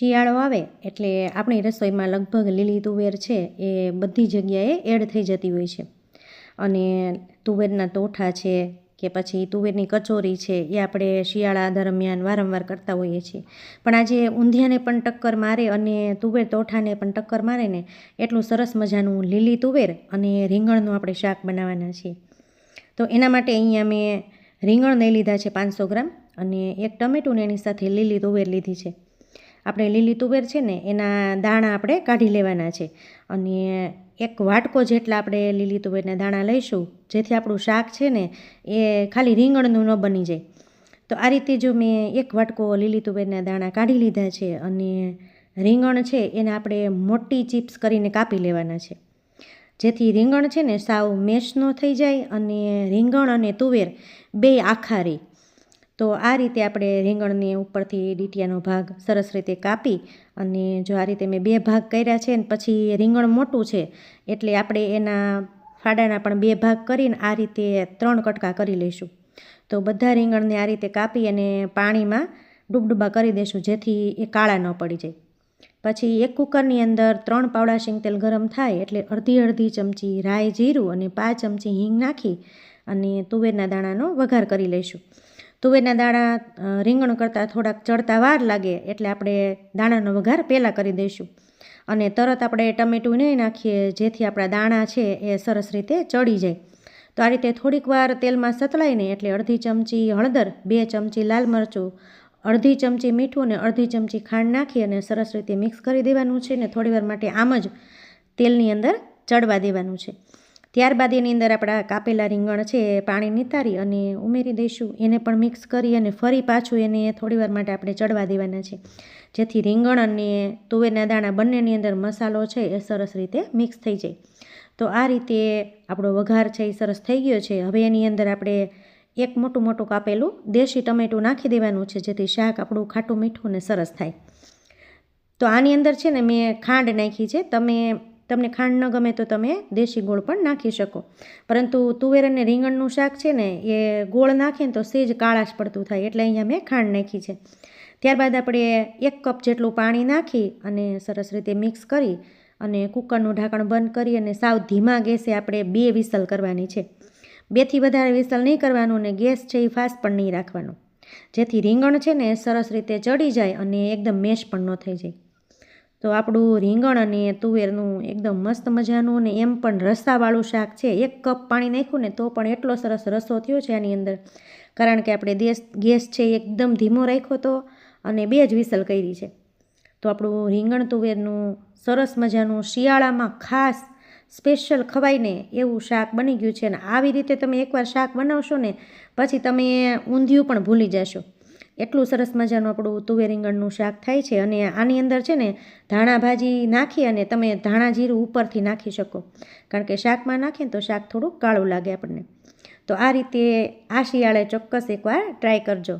શિયાળો આવે એટલે આપણી રસોઈમાં લગભગ લીલી તુવેર છે એ બધી જગ્યાએ એડ થઈ જતી હોય છે. અને તુવેરના ટોઠા છે કે પછી તુવેરની કચોરી છે એ આપણે શિયાળા દરમિયાન વારંવાર કરતા હોઈએ છીએ. પણ આજે ઊંધિયાને પણ ટક્કર મારે અને તુવેર ટોઠાને પણ ટક્કર મારે ને એટલું સરસ મજાનું લીલી તુવેર અને રીંગણનું આપણે શાક બનાવવાના છીએ. તો એના માટે અહીંયા મેં રીંગણ લઈ લીધા છે પાંચસો ગ્રામ અને એક ટમેટું ને એની સાથે લીલી તુવેર લીધી છે. આપણે લીલી તુવેર છે ને, એના દાણા આપણે કાઢી લેવાના છે. અને એક વાટકો જેટલા આપણે લીલી તુવેરના દાણા લઈશું, જેથી આપણું શાક છે ને, એ ખાલી રીંગણનું ન બની જાય. તો આ રીતે જો મેં એક વાટકો લીલી તુવેરના દાણા કાઢી લીધા છે અને રીંગણ છે એને આપણે મોટી ચિપ્સ કરીને કાપી લેવાના છે. જેથી રીંગણ છે ને સાવ મેશ થઈ જાય અને રીંગણ અને તુવેર બે આખા રહે તો આ રીતે આપણે રીંગણની ઉપરથી ડીટીયાનો ભાગ સરસ રીતે કાપી અને જો આ રીતે મેં બે ભાગ કર્યા છે ને પછી રીંગણ મોટું છે, એટલે આપણે એના ફાડાના પણ બે ભાગ કરીને આ રીતે ત્રણ કટકા કરી લઈશું. તો બધા રીંગણને આ રીતે કાપી અને પાણીમાં ડૂબડૂબા કરી દઈશું જેથી એ કાળા ન પડી જાય. પછી એક કુકરની અંદર ત્રણ પાવડા શીંગ તેલ ગરમ થાય એટલે અડધી અડધી ચમચી રાઈ જીરું અને પાંચ ચમચી હિંગ નાખી અને તુવેરના દાણાનો વઘાર કરી લઈશું. તુવેરના દાણા રીંગણ કરતાં થોડાક ચડતા વાર લાગે એટલે આપણે દાણાનો વઘાર પહેલાં કરી દઈશું. અને તરત આપણે ટમેટું નહીં નાખીએ, જેથી આપણા દાણા છે એ સરસ રીતે ચડી જાય. તો આ રીતે થોડીક વાર તેલમાં સતળાઈને એટલે અડધી ચમચી હળદર, બે ચમચી લાલ મરચું, અડધી ચમચી મીઠું અને અડધી ચમચી ખાંડ નાખી અને સરસ રીતે મિક્સ કરી દેવાનું છે ને થોડીવાર માટે આમ જ તેલની અંદર ચડવા દેવાનું છે. ત્યારબાદ એની અંદર આપણા કાપેલા રીંગણ છે, એ પાણી નિતારી અને ઉમેરી દઈશું. એને પણ મિક્સ કરી અને ફરી પાછું એને થોડીવાર માટે આપણે ચડવા દેવાના છે. જેથી રીંગણ અને તુવેરના દાણા બંનેની અંદર મસાલો છે, એ સરસ રીતે મિક્સ થઈ જાય. તો આ રીતે આપણો વઘાર છે, એ સરસ થઈ ગયો છે. હવે એની અંદર આપણે એક મોટું મોટું કાપેલું દેશી ટમેટું નાખી દેવાનું છે, જેથી શાક આપણું ખાટું મીઠું ને સરસ થાય. તો આની અંદર છે ને મેં ખાંડ નાખી છે. તમે તમને ખાંડ ન ગમે તો તમે દેશી ગોળ પણ નાખી શકો. પરંતુ તુવેર અને રીંગણનું શાક છે ને, એ ગોળ નાખીએ ને તો સેજ કાળાશ પડતું થાય, એટલે અહીંયા મેં ખાંડ નાખી છે. ત્યારબાદ આપણે એક કપ જેટલું પાણી નાખી અને સરસ રીતે મિક્સ કરી અને કુકરનું ઢાંકણ બંધ કરી અને સાવ ધીમા ગેસે આપણે બે વિસલ કરવાની છે. બેથી વધારે વિસલ નહીં કરવાનું અને ગેસ છે એ ફાસ્ટ પણ નહીં રાખવાનો. જેથી રીંગણ છે ને સરસ રીતે ચડી જાય અને એકદમ મેશ પણ ન થઈ જાય. તો આપણું રીંગણ અને તુવેરનું એકદમ મસ્ત મજાનું અને એમ પણ રસાવાળું શાક છે. એક કપ પાણી નાખ્યું ને તો પણ એટલો સરસ રસો થયો છે આની અંદર. કારણ કે આપણે દેશ, ગેસ છે એકદમ ધીમો રાખ્યો તો અને બે જ વિસલ કરી છે. તો આપણું રીંગણ તુવેરનું સરસ મજાનું શિયાળામાં ખાસ સ્પેશિયલ ખવાઈને એવું શાક બની ગયું છે અને આવી રીતે તમે એકવાર શાક બનાવશો ને, પછી તમે ઊંધિયું પણ ભૂલી જશો. એટલું સરસ મજાનું આપણું તુવેર રીંગણનું શાક થાય છે અને આની અંદર છે ને ધાણા ભાજી નાખી અને તમે ધાણા જીરું ઉપરથી નાખી શકો. કારણ કે શાકમાં નાખીએ તો શાક થોડુંક કાળું લાગે આપણને. તો આ રીતે આ શિયાળે ચોક્કસ એકવાર ટ્રાય કરજો.